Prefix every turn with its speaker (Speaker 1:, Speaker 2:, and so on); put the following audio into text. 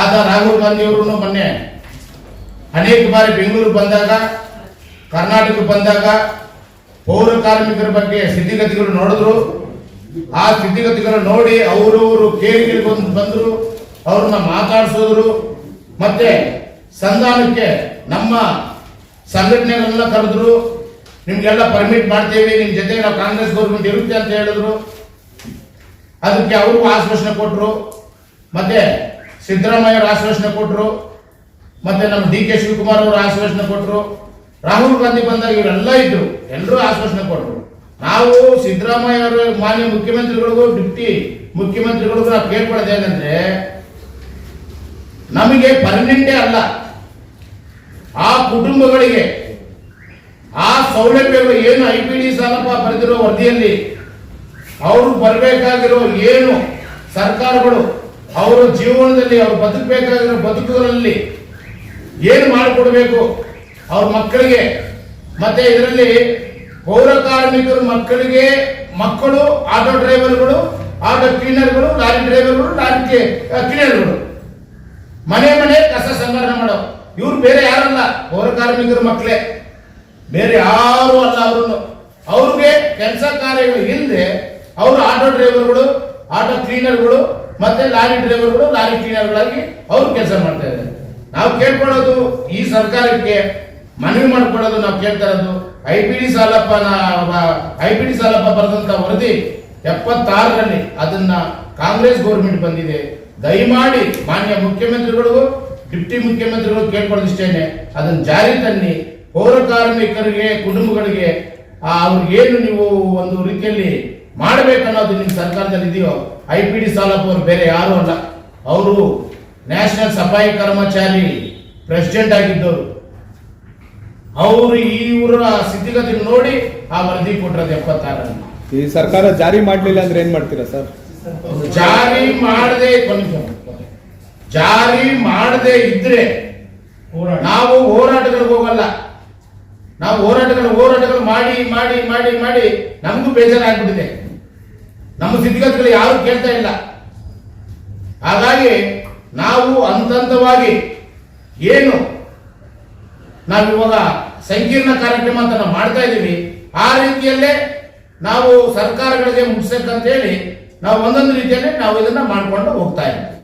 Speaker 1: ಆದ ರಾಹುಲ್ ಗಾಂಧಿ ಅವರು ಮೊನ್ನೆ ಅನೇಕ ಬಾರಿ ಬೆಂಗಳೂರು ಬಂದಾಗ, ಕರ್ನಾಟಕ ಬಂದಾಗ ಪೌರ ಕಾರ್ಮಿಕರ ಬಗ್ಗೆ ಸ್ಥಿತಿಗತಿಗಳು ನೋಡಿದ್ರು. ಆ ಸ್ಥಿತಿಗತಿಗಳು ನೋಡಿ ಅವರವರು ಕೇಳಿ ಬಂದು ಬಂದರು, ಅವ್ರನ್ನ ಮಾತಾಡಿಸಿದ್ರು. ಮತ್ತೆ ಸಂಧಾನಕ್ಕೆ ನಮ್ಮ ಸಂಘಟನೆಗಳನ್ನ ಕರೆದ್ರು. ನಿಮ್ಗೆಲ್ಲ ಪರ್ಮಿಟ್ ಮಾಡ್ತೇವೆ, ನಿಮ್ ಜೊತೆ ನಾವು ಕಾಂಗ್ರೆಸ್ ಗೌರ್ಮೆಂಟ್ ಇರುತ್ತೆ ಅಂತ ಹೇಳಿದ್ರು. ಅದಕ್ಕೆ ಅವ್ರಿಗೂ ಆಶ್ವಾಸನೆ ಕೊಟ್ಟರು ಮತ್ತೆ ಸಿದ್ದರಾಮಯ್ಯ ಆಶ್ವಾಸನೆ ಕೊಟ್ಟರು ಮತ್ತೆ ನಮ್ಮ ಡಿ ಕೆ ಶಿವಕುಮಾರ್ ಅವರು ಆಶ್ವಾಸನೆ ಕೊಟ್ಟರು ರಾಹುಲ್ ಗಾಂಧಿ ಬಂದಾಗ ಇವರೆಲ್ಲ ಇದ್ರು ಎಲ್ಲರೂ ಆಶ್ವಾಸನೆ ಕೊಟ್ಟರು ನಾವು ಸಿದ್ದರಾಮಯ್ಯ ಅವರು ಮಾನ್ಯ ಮುಖ್ಯಮಂತ್ರಿಗಳಿಗೂ, ಡಿಪ್ಟಿ ಮುಖ್ಯಮಂತ್ರಿಗಳಿಗೂ ನಾವು ಕೇಳ್ಕೊಳ್ಳೋದು ಏನಂದ್ರೆ, ನಮಗೆ ಪರ್ಮನೆಂಟೇ ಅಲ್ಲ. ಆ ಕುಟುಂಬಗಳಿಗೆ, ಆ ಸೌಲಭ್ಯಗಳು ಏನು ಐ ಪಿ ಡಿ ಸಾಲಪ್ಪ ಬರೆದಿರೋ ವರದಿಯಲ್ಲಿ, ಅವರು ಬರಬೇಕಾಗಿರೋ ಏನು ಸರ್ಕಾರಗಳು ಅವರ ಜೀವನದಲ್ಲಿ ಅವ್ರು ಬದುಕಬೇಕಾಗಿರೋ ಬದುಕುಗಳಲ್ಲಿ ಏನು ಮಾಡಿಕೊಡ್ಬೇಕು? ಅವ್ರ ಮಕ್ಕಳಿಗೆ. ಮತ್ತೆ ಇದರಲ್ಲಿ ಪೌರ ಕಾರ್ಮಿಕರ ಮಕ್ಕಳಿಗೆ ಮಕ್ಕಳು ಆಟೋ ಡ್ರೈವರ್ಗಳು ಆಟೋ ಕ್ಲೀನರ್ಗಳು ಲಾರಿ ಡ್ರೈವರ್ಗಳು ಲಾರಿ ಕ್ಲೀನರ್ಗಳು ಮನೆ ಮನೆ ಕಸ ಸಂಗ್ರಹಣೆ ಮಾಡೋ ಇವ್ರು ಬೇರೆ ಯಾರಲ್ಲ? ಪೌರ ಕಾರ್ಮಿಕರ ಮಕ್ಕಳೇ. ಬೇರೆ ಯಾರು ಅಲ್ಲ ಅವರನ್ನು ಅವ್ರಿಗೆ ಕೆಲಸ ಕಾರ್ಯಗಳು ಇಲ್ಲದೆ ಅವರು ಆಟೋ ಡ್ರೈವರ್ಗಳು ಆಟೋ ಕ್ಲೀನರ್ಗಳು ಮತ್ತೆ ಲಾರಿ ಡ್ರೈವರ್ಗಳು ಲಾರಿ ಕ್ಲೀನರ್ಗಳಾಗಿ ಅವ್ರು ಕೆಲಸ ಮಾಡ್ತಾ ಇದ್ದಾರೆ. ನಾವು ಕೇಳ್ಕೊಳ್ಳೋದು ಈ ಸರ್ಕಾರಕ್ಕೆ ಮನವಿ ಮಾಡ್ಕೊಳ್ಳೋದು ನಾವು ಕೇಳ್ತಾ ಇರೋದು. I P D Salappa I P D Salappa ಬರೆದಂತ ವರದಿ ಎಪ್ಪತ್ತಾರರಲ್ಲಿ ಅದನ್ನ ಕಾಂಗ್ರೆಸ್ ಗೌರ್ಮೆಂಟ್ ಬಂದಿದೆ. ದಯಮಾಡಿ ಮಾನ್ಯ ಮುಖ್ಯಮಂತ್ರಿಗಳಿಗೂ, ಡಿಪ್ಟಿ ಮುಖ್ಯಮಂತ್ರಿಗಳು ಕೇಳ್ಕೊಳ್ಳೋದಿಷ್ಟೇನೆ. ಅದನ್ನ ಜಾರಿ ತನ್ನಿ. ಪೌರ ಕಾರ್ಮಿಕರಿಗೆ, ಕುಟುಂಬಗಳಿಗೆ ಅವ್ರಿಗೇನು ನೀವು ಒಂದು ರೀತಿಯಲ್ಲಿ ಮಾಡಬೇಕನ್ನೋದು ನಿಮ್ಮ ಸರ್ಕಾರದಲ್ಲಿ ಇದೆಯೋ? ಐ ಪಿ ಡಿ ಸಾಲಪ್ಪ ಅವರು ಬೇರೆ ಯಾರು ಅಲ್ಲ. ಅವರು ನ್ಯಾಷನಲ್ ಸಫಾಯಿ ಕರ್ಮಚಾರಿ ಪ್ರೆಸಿಡೆಂಟ್ ಆಗಿದ್ದವರು. ಅವರು ಇವರ ಸ್ಥಿತಿಗತಿ ನೋಡಿ ಆ ವರದಿ ಕೊಟ್ಟರೆ ಎಪ್ಪತ್ತಾರು
Speaker 2: ಈ ಸರ್ಕಾರ ಜಾರಿ ಮಾಡಲಿಲ್ಲ ಅಂದ್ರೆ ಏನ್ ಮಾಡ್ತೀರಾ ಸರ್?
Speaker 1: ಜಾರಿ ಮಾಡದೆ ಜಾರಿ ಮಾಡದೆ ಇದ್ರೆ ನಾವು ಹೋರಾಟಗಳಿಗೆ ಹೋಗಲ್ಲ. ನಾವು ಹೋರಾಟಗಳು ಹೋರಾಟಗಳು ಮಾಡಿ ಮಾಡಿ ಮಾಡಿ ಮಾಡಿ ನಮಗೂ ಬೇಜಾರಾಗ್ಬಿಟ್ಟಿದೆ. ನಮ್ಮ ಸ್ಥಿತಿಗತಿಗಳು ಯಾರು ಕೇಳ್ತಾ ಇಲ್ಲ. ಹಾಗಾಗಿ ನಾವು ಹಂತ ಹಂತವಾಗಿ ಏನು ಇವಾಗ ಸಂಕೀರ್ಣ ಕಾರ್ಯಕ್ರಮ ಅಂತ ನಾವು ಮಾಡ್ತಾ ಇದ್ದೀವಿ, ಆ ರೀತಿಯಲ್ಲೇ ನಾವು ಸರ್ಕಾರಗಳಿಗೆ ಮುಗಿಸಬೇಕಂತ ಹೇಳಿ ನಾವು ಒಂದೊಂದು ರೀತಿಯಲ್ಲಿ ನಾವು ಇದನ್ನ ಮಾಡಿಕೊಂಡು ಹೋಗ್ತಾ ಇದ್ದೀವಿ.